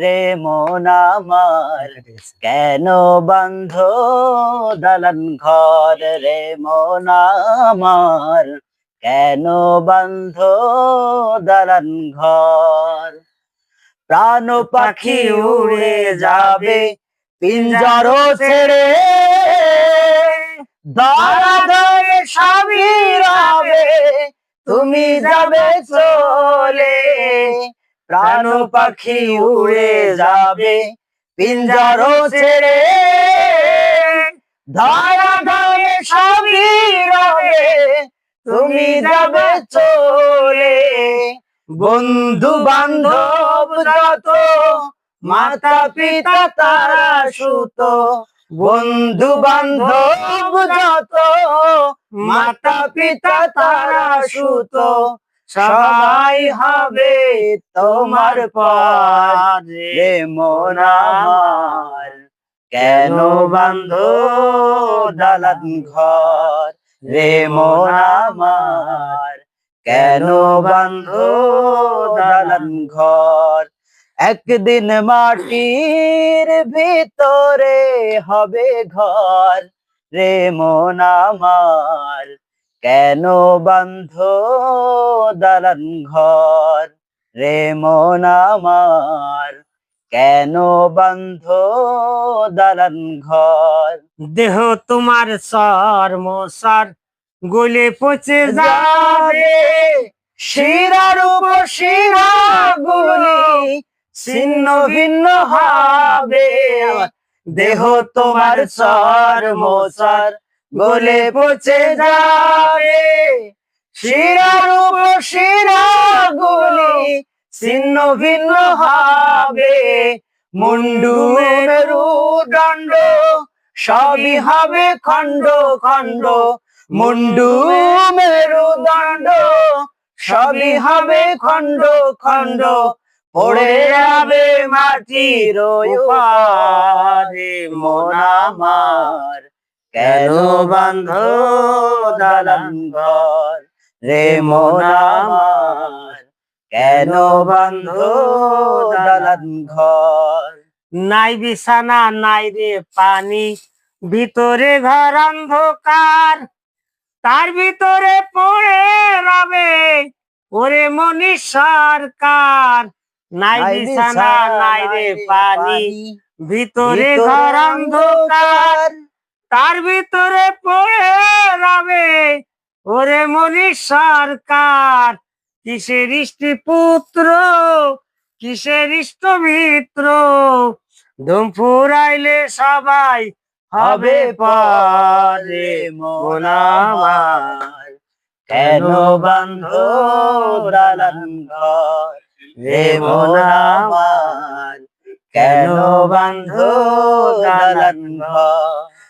রে মন আমার, কেন বন্ধ দালান ঘর রে মন আমার? কেন বন্ধ দালান ঘর? প্রাণ পাখি উড়ে যাবে পিঞ্জর ছেড়ে। দাঁড়া দাঁড়ে সবই তুমি যাবে চলে। প্রাণ পাখি উড়ে যাবে পিঞ্জর ছেড়ে। ধারা ধারে সবই রবে, তুমি যাবে চলে। বন্ধু বান্ধব যত মাতা পিতা তারা সুত। বন্ধু বান্ধব যত মাতা পিতা তারা সুত। সবাই হবে তোমার পারে রে কেন বান্ধ দালান ঘর? রে মন কেন বান্ধ দালান ঘর? একদিন মাটির ভিতরে হবে ঘর। রে মন কেন বান্ধ দালান ঘর? রে মন আমার কেন বান্ধ দালান ঘর? দেহ তোমার সর মশার গলে পচে যাবে। শিরার উপর শিরা গুলি ছিন্ন ভিন্ন হবে। দেহ তোমার সর মোসার গলে পচে যাবে শিরার শিরা গুলি ছিন্ন ভিন্ন হবে। মুন্ডু মেরু দণ্ড সবই হবে খণ্ড খণ্ড। মুন্ডু মেরু দণ্ড সবই হবে খণ্ড খণ্ড। পড়ে যাবে মাটির পারে মন আমার। কেন বান্ধ দালান ঘর রে মন আমার কেন বান্ধ দালান ঘর নাই বিছানা নাই রে পানি ভিতরে ঘর অন্ধকার। তার ভিতরে পড়ে রবে ওরে মনি সরকার নাই বিছানা নাই রে পানি ভিতরে ঘর অন্ধকার। তার ভিতরে পড়ে রবে। ওরে মনি সরকার, কিসের পুত্র কিসের ইষ্ট মিত্র ধুম ফুরাইলে সবাই হবে পারে মন আমার। কেন বান্ধ রে মন আমার? কেন বান্ধ দালান ঘর